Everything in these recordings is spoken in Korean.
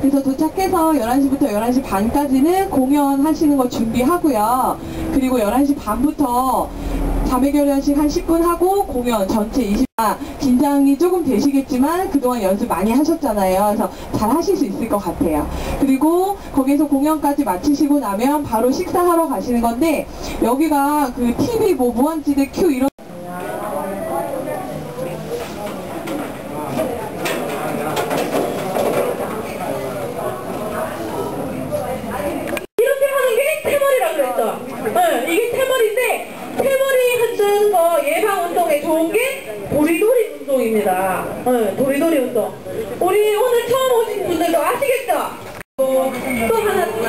그래서 도착해서 11시부터 11시 반까지는 공연하시는 거 준비하고요. 그리고 11시 반부터 자매 결연식 한 10분 하고 공연 전체 20. 아, 긴장이 조금 되시겠지만 그동안 연습 많이 하셨잖아요. 그래서 잘 하실 수 있을 것 같아요. 그리고 거기서 공연까지 마치시고 나면 바로 식사하러 가시는 건데 여기가 그 TV 뭐 무한지대 큐 이런 이렇게 하는 게 태머리라고 그랬어. 응, 이게 태머리 흔드는 거 예방 운동에 좋은 게 도리도리 운동입니다. 응, 도리도리 운동. 우리 오늘 처음 오신 분들도 아시겠죠? 또, 또 하나 또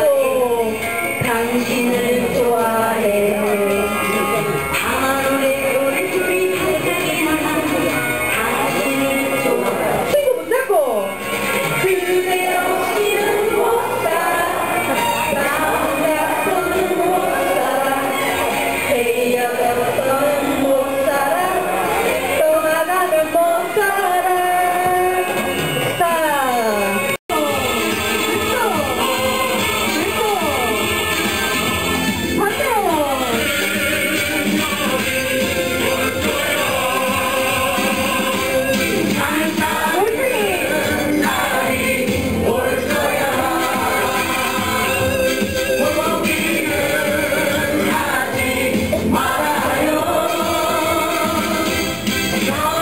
자,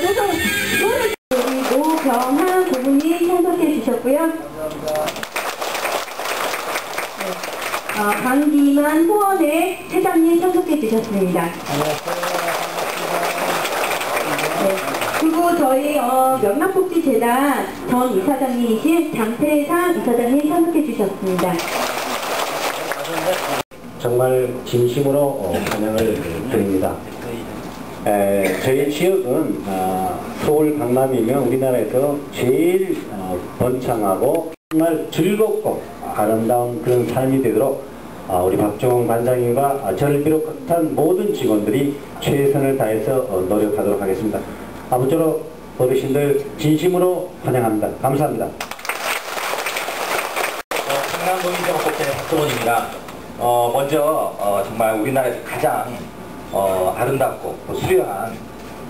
조정. 노래. 노경한 고문이 청소해 주셨고요. 네. 어, 강기만 후원의 회장님 청소해 주셨습니다. 네. 그리고 저희 어, 명랑복지재단 전 이사장님이신 장태상 이사장님 참석해 주셨습니다. 정말 진심으로 어, 환영을 드립니다. 에, 저희 지역은 어, 서울 강남이면 우리나라에서 제일 어, 번창하고 정말 즐겁고 아름다운 그런 삶이 되도록 어, 우리 박종원 관장님과 어, 저를 비롯한 모든 직원들이 최선을 다해서 어, 노력하도록 하겠습니다. 아무쪼록 어르신들 진심으로 환영합니다. 감사합니다. 박정원입니다. 어, 먼저 어, 정말 우리나라에서 가장 어, 아름답고 또 수려한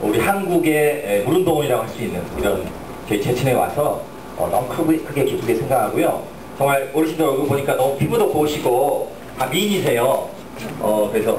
우리 한국의 에, 물운동원이라고 할 수 있는 이런 저희 제천에 와서 어, 너무 크게, 크게 기쁘게 생각하고요. 정말 어르신들 얼굴 보니까 너무 피부도 고우시고 다 미인이세요. 어, 그래서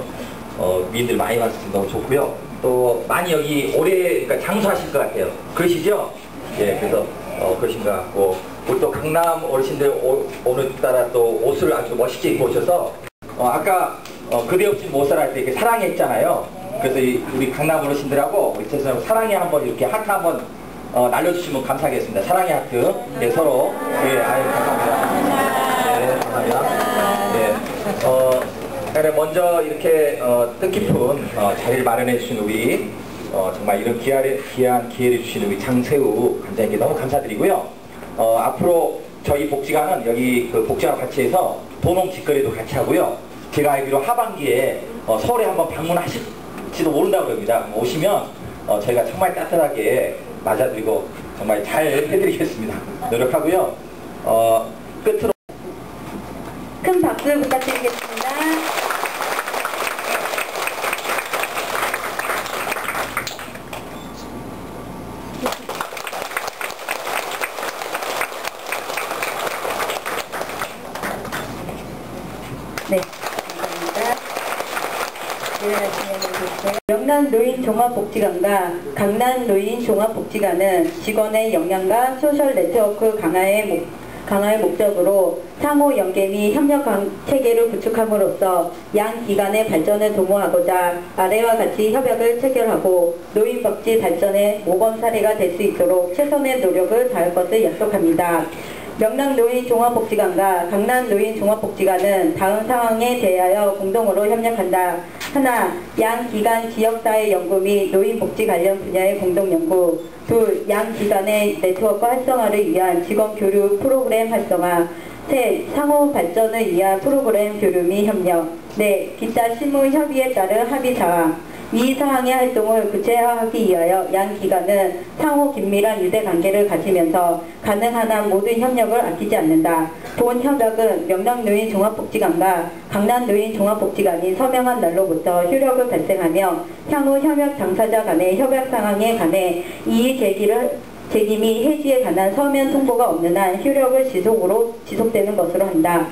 어, 미인들 많이 때 너무 좋고요. 또 많이 여기 오래 그러니까 장수하실 것 같아요. 그러시죠? 예, 그래서 어, 그러신 것 같고 우리 또 강남 어르신들 오, 오늘따라 또 옷을 아주 멋있게 입고 오셔서 어, 아까 어, 그대 없이 못 살아 할때 이렇게 사랑했잖아요. 그래서 이, 우리 강남 어르신들하고 세상 사랑해 한번 이렇게 하트 한번 어, 날려주시면 감사하겠습니다. 사랑의 하트. 예, 서로. 예, 아유, 감사합니다. 네, 감사합니다. 네. 어, 그래 먼저 이렇게 어, 뜻깊은 어, 자리를 마련해 주신 우리 어, 정말 이런 기회를, 귀한 기회를 주신 우리 장세우 관장님께 너무 감사드리고요. 어, 앞으로 저희 복지관은 여기 그 복지관 같이 해서 도농 직거래도 같이 하고요. 제가 알기로 하반기에 어, 서울에 한번 방문하실지도 모른다고 합니다. 오시면 어, 저희가 정말 따뜻하게 맞아드리고 정말 잘 해드리겠습니다. 노력하고요. 어, 끝으로 큰 박수 부탁드리겠습니다. 네, 감사합니다. 일어나 진행해주세요. 영남 노인 종합복지관과 강남 노인 종합복지관은 직원의 역량과 소셜 네트워크 강화에 목, 강화의 목적으로 상호 연계 및 협력 강- 체계를 구축함으로써 양 기관의 발전을 도모하고자 아래와 같이 협약을 체결하고 노인복지 발전의 모범 사례가 될 수 있도록 최선의 노력을 다할 것을 약속합니다. 명랑 노인 종합복지관과 강남 노인 종합복지관은 다음 상황에 대하여 공동으로 협력한다. 하나, 양 기관 지역사회 연구 및 노인복지 관련 분야의 공동 연구. 둘, 양 기관의 네트워크 활성화를 위한 직원 교류 프로그램 활성화. 셋, 상호 발전을 위한 프로그램 교류 및 협력. 넷, 기타 실무 협의에 따른 합의 사항. 이 사항의 활동을 구체화하기 위하여 양 기관은 상호 긴밀한 유대 관계를 가지면서 가능한 한 모든 협력을 아끼지 않는다. 본 협약은 명랑노인 종합복지관과 강남노인 종합복지관이 서명한 날로부터 효력을 발생하며 향후 협약 당사자 간의 협약 상황에 관해 이의 제기를 제기 및 해지에 관한 서면 통보가 없는 한 효력을 지속으로 지속되는 것으로 한다.